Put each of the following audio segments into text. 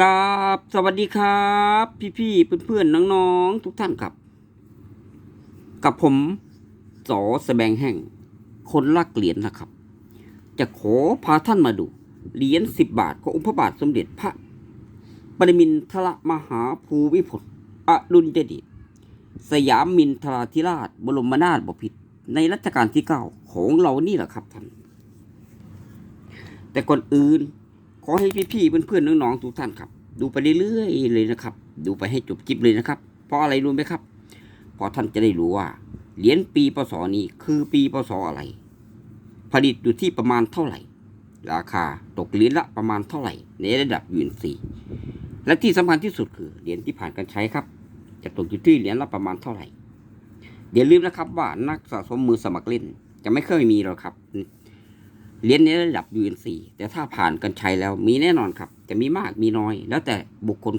กราบสวัสดีครับ พี่ๆเพื่อนๆน้องๆทุกท่านครับ กับผมสอแสบงแห่ง คนรักเหรียญนะครับ จะขอพาท่านมาดูเหรียญสิบบาทขององค์พระบาทสมเด็จพระปรมินทรมหาภูมิพลอดุลยเดชสยามมินทราธิราช บรมนาถบพิตรในรัชกาลที่เก้าของเรานี่แหละครับท่านแต่ก่อนอื่น ขอให้พี่ๆเพื่อนๆน้องๆทุกท่านครับ ดูไปเรื่อยๆเลยนะครับ ดูไปให้จบคลิปเลยนะครับ เพราะอะไรรู้ไหมครับเพราะท่านจะได้รู้ว่าเหรียญปีพศนี้คือปีพศอะไร ผลิตอยู่ที่ประมาณเท่าไหร่ ราคาตกเหรียญละประมาณเท่าไหร่ ในระดับยูนซีและที่สำคัญที่สุดคือเหรียญที่ผ่านการใช้ครับ จะตกอยู่ที่เหรียญละประมาณเท่าไหร่อย่าลืมนะครับว่านักสะสมมือสมัครเล่น จะไม่เคยมีหรอกครับ เหรียญในระดับ UNC แต่ถ้าผ่านกันใช้แล้วมีแน่นอนครับ จะมีมากมีน้อย แล้วแต่บุคคล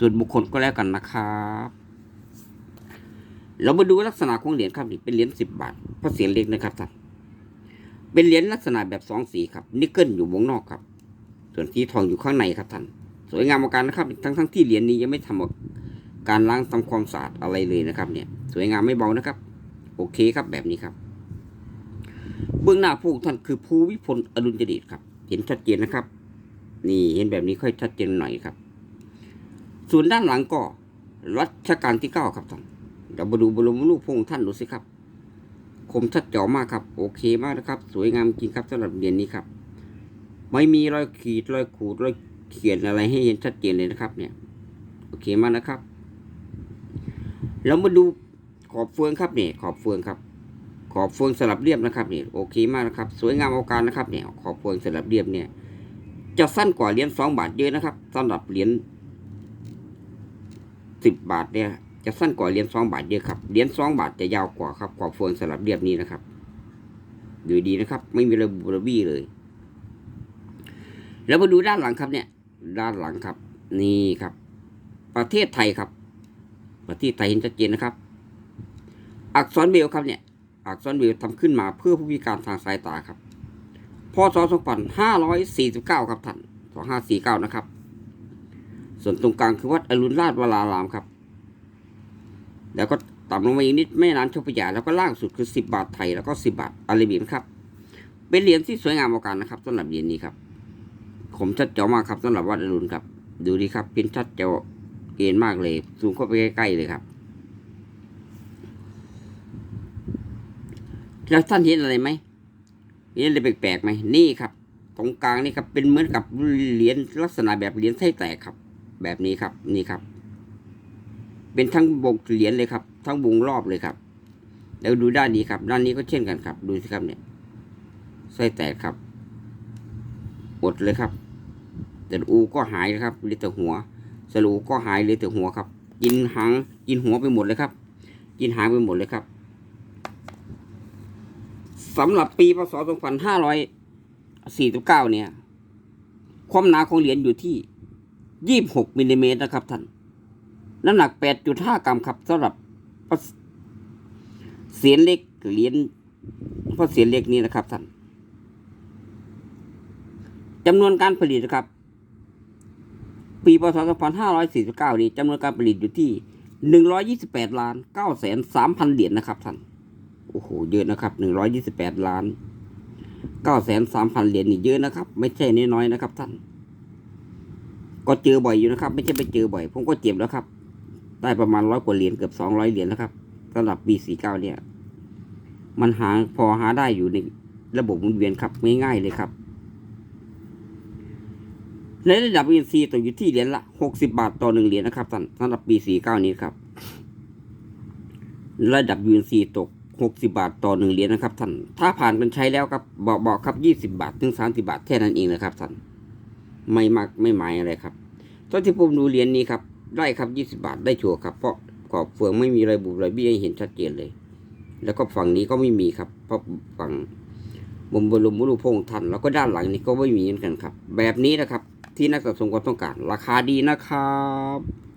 ส่วนบุคคลก็แล้วกันนะครับเรามาดูลักษณะของเหรียญครับนี่เป็นเหรียญสิบบาทเพราะเสียงเล็กนะครับท่านเป็นเหรียญลักษณะแบบสองสีครับนิกเกิลอยู่วงนอกครับ ส่วนสีทองอยู่ข้างในครับท่านสวยงามมาการนะครับ ทั้งทั้งที่เหรียญนี้ยังไม่ทำการล้างทำความสะอาดอะไรเลยนะครับ เนี่ย สวยงามไม่เบานะครับ โอเคครับแบบนี้ครับ บื้องหน้าพวกท่านคือภูวิพลอดุลยเดชครับ เห็นชัดเจนนะครับ นี่เห็นแบบนี้ค่อยชัดเจนหน่อยครับ ส่วนด้านหลังก็รัชกาลที่เก้าครับท่านเดี๋ยวมาดูบรมรูปพงค์ท่านดูสิครับ คมชัดเจ๋อมากครับ โอเคมากนะครับ สวยงามจริงครับสำหรับเหรียญนี้ครับ ไม่มีรอยขีดรอยขูดรอยเขียนอะไรให้เห็นชัดเจนเลยนะครับ เนี่ย โอเคมากนะครับเรามาดูขอบเฟืองครับเนี่ยขอบเฟืองครับ ขอบเฟืองสลับเรียบนะครับนี่โอเคมากนะครับ สวยงามเอาการนะครับเนี่ยขอบเฟืองสลับเรียบเนี่ย จะสั้นกว่าเหรียญสองบาทเยอะนะครับสำหรับเหรียญสิบบาทเนี่ยจะสั้นกว่าเหรียญสองบาทเยอะครับเหรียญสองบาทจะยาวกว่าครับ ขอบเฟืองสลับเรียบนี้นะครับดูดีนะครับ ไม่มีระบุระบี้เลย แล้วมาดูด้านหลังครับเนี่ย ด้านหลังครับ นี่ครับ ประเทศไทยครับ ประเทศไทยเห็นชัดเจนนะครับ อักษรเบลครับเนี่ย อักษรเบลทำขึ้นมาเพื่อผู้พิการทางสายตาครับ พศ 2549 ครับท่าน 2549 นะครับ ส่วนตรงกลางคือวัดอรุณราชวรารามครับ แล้วก็ต่ำลงมาอีกนิดแม่น้ำเจ้าพระยาแล้วก็ล่างสุดคือ 10 บาทไทยแล้วก็ 10 บาทอาราเบียนครับ เป็นเหรียญที่สวยงามเอาการนะครับสำหรับเหรียญนี้ครับคมชัดเจ๋อมากครับสำหรับวัดอรุณครับ ดูดีครับเป็นชัดเจ๋อเอ็นมากเลย ซูมเข้าไปใกล้ๆเลยครับ แล้วท่านเห็นอะไรไหมเห็นอะไรแปลกๆไหมนี่ครับ ตรงกลางนี่ครับเป็นเหมือนกับเหรียญลักษณะแบบเหรียญไส้แตกครับ แบบนี้ครับนี่ครับ เป็นทั้งวงเหรียญเลยครับ ทั้งวงรอบเลยครับ แล้วดูด้านนี้ครับ ด้านนี้ก็เช่นกันครับ ดูสิครับเนี่ยไส้แตกครับหมดเลยครับ แต่อูก็หายนะครับเหลือแต่หัวสรูก็หายเหลือแต่หัวครับ กินหางกินหัวไปหมดเลยครับ กินหางไปหมดเลยครับ สำหรับปีพศ 2549 เนี่ย ความหนาของเหรียญอยู่ที่ 26มิลลิเมตรนะครับท่าน น้ำหนัก 8.5 กรัมครับสำหรับเสียนเล็กเหรียญพระเสียนเล็กนี้นะครับท่านจำนวนการผลิตนะครับ ปีพศ 2549 นี้จำนวนการผลิตอยู่ที่ 128ล้าน9แสน3,000เหรียญนะครับท่าน โอ้โหเยอะนะครับหนึ่งร้อยยี่สิบแปดล้านเก้าแสนสามพันเหรียญนี่เยอะนะครับ ไม่ใช่น้อยๆนะครับ ท่าน ก็เจอบ่อยอยู่นะครับ ไม่ใช่ไปเจอบ่อย ผมก็เจ็บแล้วครับ ได้ประมาณร้อยกว่าเหรียญเกือบสองร้อยเหรียญแล้วครับสำหรับปีสี่เก้าเนี่ย มันหาพอหาได้อยู่ในระบบหมุนเวียนครับง่ายๆเลยครับในระดับ ENC ตกอยู่ที่เหรียญละหกสิบาทต่อหนึ่งเหรียญนะครับท่านสำหรับปีสี่เก้านี้ครับ ระดับ UNC ตก 60 บาทต่อหนึ่งเหรียญนะครับท่าน ถ้าผ่านกันใช้แล้วครับบอกบอกครับ 20 บาท ถึง 30 บาทแค่นั้นเองนะครับท่าน ไม่มากไม่หมายอะไรครับ ตอนที่ผมดูเหรียญนี้ครับ ได้ครับ 20 บาทได้ชัวร์ครับ เพราะขอบเฟืองไม่มีรอะไรบุบรอะไรบี้ให้เห็นชัดเจนเลย แล้วก็ฝั่งนี้ก็ไม่มีครับ เพราะฝั่งมุมบรมรูปพระองค์ท่าน แล้วก็ด้านหลังนี้ก็ไม่มีเหมือนกันครับ แบบนี้นะครับ ที่นักสะสมก็ต้องการ ราคาดีนะครับ